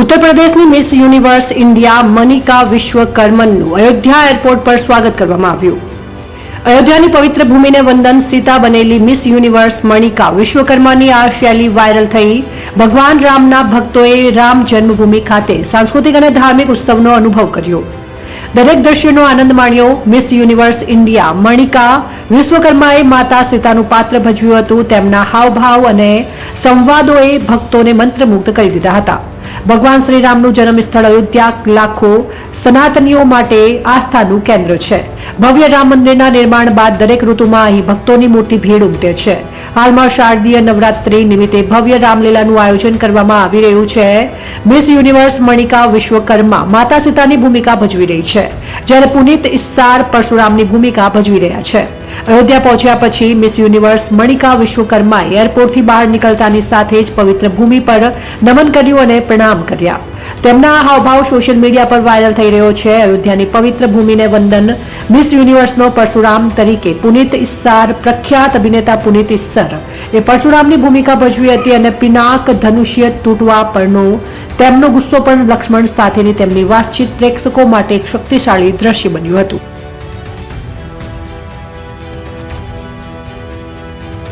ઉત્તર પ્રદેશની Miss Universe India Manika વિશ્વકર્મનનું અયોધ્યા એરપોર્ટ પર સ્વાગત કરવામાં આવ્યું. અયોધ્યાની પવિત્ર ભૂમિને વંદન સીતા બનેલી મિસ યુનિવર્સ મણિકા વિશ્વકર્માની આ શૈલી વાયરલ થઈ. ભગવાન રામના ભક્તોએ રામ જન્મભૂમિ ખાતે સાંસ્કૃતિક અને ધાર્મિક ઉત્સવનો અનુભવ કર્યો. દરેક દ્રશ્યનો આનંદ માણ્યો. મિસ યુનિવર્સ ઇન્ડિયા મણિકા વિશ્વકર્માએ માતા સીતાનું પાત્ર ભજવ્યું હતું. તેમના હાવભાવ અને સંવાદોએ ભક્તોને મંત્રમુગ્ધ કરી દીધા હતા. ભગવાન શ્રીરામનું જન્મસ્થળ અયોધ્યા લાખો સનાતનીઓ માટે આસ્થાનું કેન્દ્ર છે. ભવ્ય રામ મંદિરના નિર્માણ બાદ દરેક ઋતુમાં અહીં ભક્તોની મોટી ભીડ ઉમટે છે. હાલમાં શારદીય નવરાત્રી નિમિત્તે ભવ્ય રામલીલાનું આયોજન કરવામાં આવી રહ્યું છે. મિસ યુનિવર્સ મણિકા વિશ્વકર્મા માતા સીતાની ભૂમિકા ભજવી રહી છે. જ્યારે પુનિત ઇસ્સાર પરશુરામની ભૂમિકા ભજવી રહ્યા છે. અયોધ્યા પહોંચ્યા પછી મિસ યુનિવર્સ મણિકા વિશ્વકર્માએ એરપોર્ટથી બહાર નીકળતાની સાથે જ પવિત્ર ભૂમિ પર નમન કર્યું અને પ્રણામ કર્યા. તેમના આ હાવભાવ સોશિયલ મીડિયા પર વાયરલ થઈ રહ્યો છે. અયોધ્યાની પવિત્ર ભૂમિને વંદન મિસ યુનિવર્સનો પરશુરામ તરીકે પુનિત ઇસ્સાર પ્રખ્યાત અભિનેતા પુનિત ઇસ્સર એ પરશુરામની ભૂમિકા ભજવી હતી અને પિનાક ધનુષ્ય તૂટવા પરનો તેમનો ગુસ્સો પણ લક્ષ્મણ સાથેની તેમની વાતચીત પ્રેક્ષકો માટે એક શક્તિશાળી દ્રશ્ય બન્યું હતું.